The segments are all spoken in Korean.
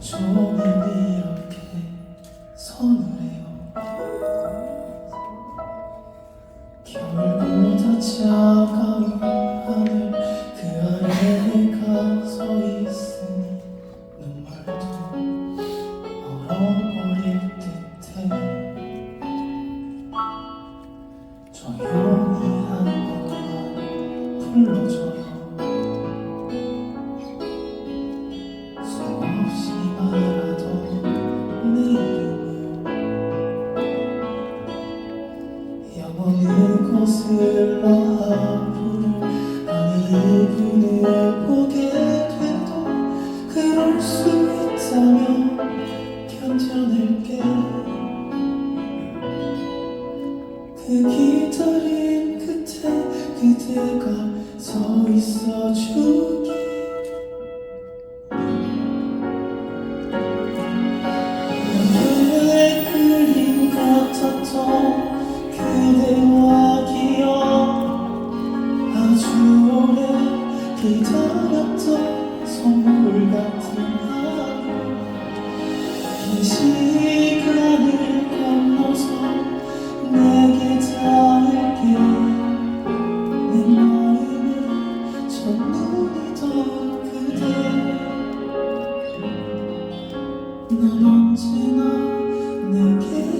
조명이 이렇게 서늘해요 겨울보다 차가운 조용히 한번 불러줘 그가 서 있어 주기 오늘의 그림 같았던 그대와 기억 아주 오래 기다렸던 선물 같은 넌 언제나 내게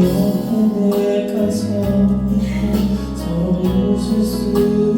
여행에 가서 더 웃을 수 있는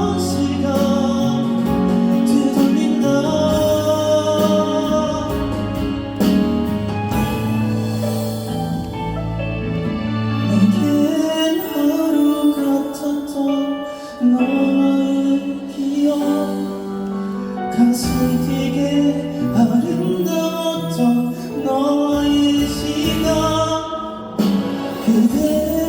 가슴 게 아름다웠던 너의 시간. 그대